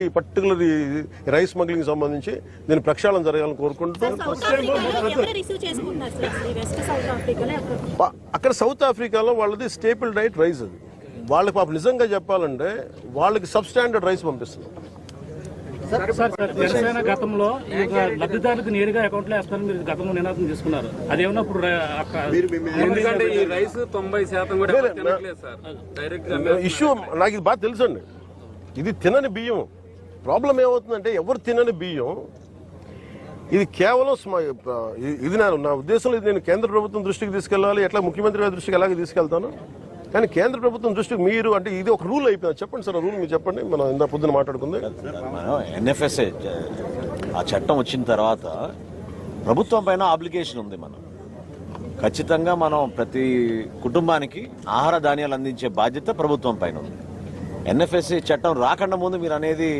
ఈ particular rice smuggling సంబంధించి దీని ప్రక్షాళన జరగాలని కోరుకుంటూ అక్కడ సౌత్ ఆఫ్రికాలో వాళ్ళది స్టేపుల్ డైట్ రైస్ అది. వాళ్ళకి పాప నిజంగా చెప్పాలంటే వాళ్ళకి సబ్ స్టాండర్డ్ రైస్ పంపిస్తున్నాం సార్ సార్ జనసేన గతంలో లబ్ధిదారులకు నేరుగా అకౌంట్లో వేస్తారని మీరు గతంలో నినాదం తీసుకున్నారు అదేమన్నా ఇప్పుడు ర- అక్క- ఎందుకంటే ఈ రైస్ తొంభై శాతం కూడా ఇష్యూ నాకు ఇది బాగా తెలుసండి. ఇది తినని బియ్యం ప్రాబ్లం ఏమవుతుందంటే ఎవరు తినని బియ్యం ఇది కేవలం ఇది- ఇది నా ఉద్దేశంలో ఇది నేను కేంద్ర ప్రభుత్వం దృష్టికి తీసుకెళ్ళాలి ఎట్లా ముఖ్యమంత్రి గారి దృష్టికి ఎలాగ తీసుకెళ్తాను? కానీ కేంద్ర ప్రభుత్వం దృష్టికి మీరు అంటే ఇది ఒక రూల్ అయిపోయింది. చెప్పండి సార్ రూల్ మీరు చెప్పండి. మనం ఇంత పొద్దున మాట్లాడుకుంది. ఎన్ఎఫ్ఎస్ఏ ఆ చట్టం వచ్చిన తర్వాత ప్రభుత్వం పైన అప్లికేషన్ ఉంది మనం ఖచ్చితంగా మనం ప్రతి కుటుంబానికి ఆహార ధాన్యాలు అందించే బాధ్యత ప్రభుత్వం పైన ఉంది. ఎన్ఎఫ్ఎస్ఏ చట్టం రాకుండా ముందు మీరు అనేది